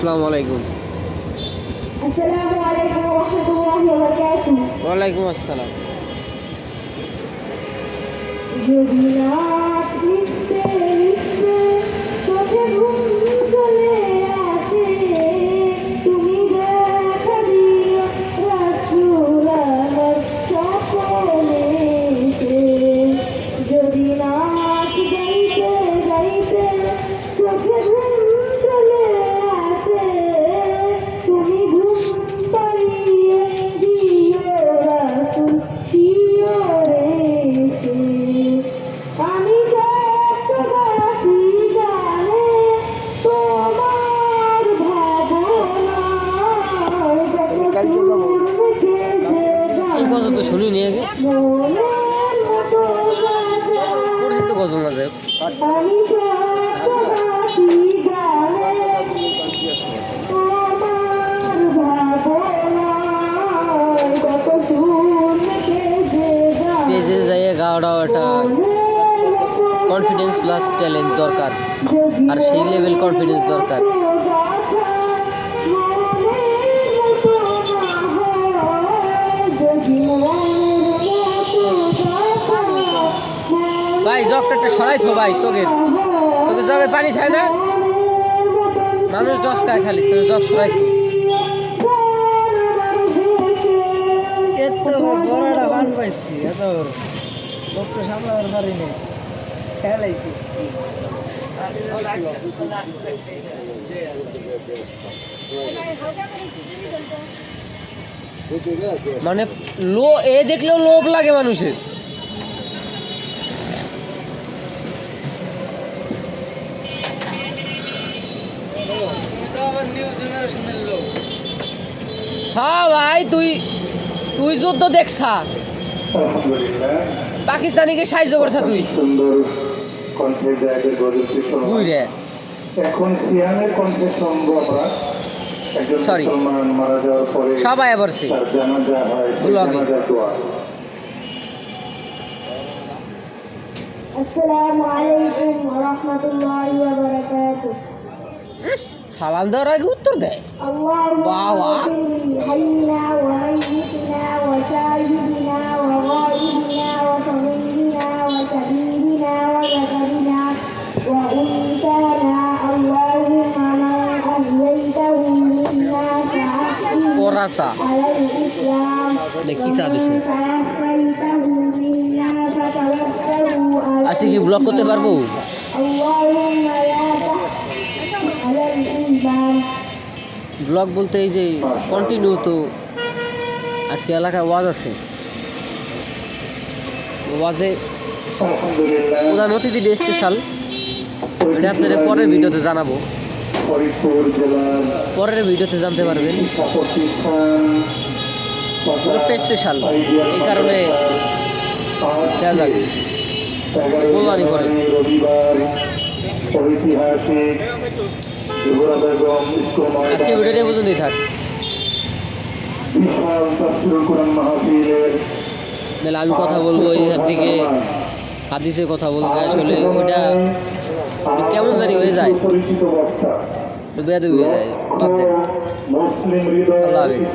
আসসালামু আলাইকুম। ওয়ালাইকুম আসসালাম। যদি রাত নিতে নিতে পথে ঘুম Thank you. এই গজল তো শুনিনি আগে। পরিচিত গজল না স্টেজে যাইয়ে গাওয়াটাও একটা কনফিডেন্স প্লাস ট্যালেন্ট দরকার। আর সেই লেভেল কনফিডেন্স দরকার। ভাই জগটা একটা সরাই থো ভাই তোকে। তোকে জগের পানি খায় না? মানুষ দশ খায় খালি তোর জগ সরাই থো। এত বড়টা বান পাইছি এত বড়। লোকটা সামলাবার পারিনি খেলাইছি। মানে লো এ দেখলেও লোভ লাগে মানুষের। হ্যাঁ ভাই তুই তুই যুদ্ধ দেখছা? পাকিস্তানিকে সাহায্য করছা তুই। সরি সবাই আবার আসসালামু আলাইকুম ওয়া রাহমাতুল্লাহি ওয়া বারাকাতুহু। Alhamdulillah, gue tuh deh. Wow, ah. wow! Aku rasa dekisan di sini. Asih. Blog বলতে এই যে কন্টিনিউ তো আজকে এলাকায় ওয়াজ আছে। ওয়াজে প্রধান অতিথি স্পেশাল এটা আপনাদের পরের ভিডিওতে জানাব। পরের ভিডিওতে জানতে পারবেন। স্পেশাল এই কারণে। ঐতিহাসিক আজকে ভিডিওটা পর্যন্তই থাক। নাহলে আমি কথা বলব, এই দিকে হাদিসে কথা বলব আসলে ওইটা একটু কেমন জানি হয়ে যায়। বক্তা হয়ে যায়, বাদ আল্লাহ হাফেজ।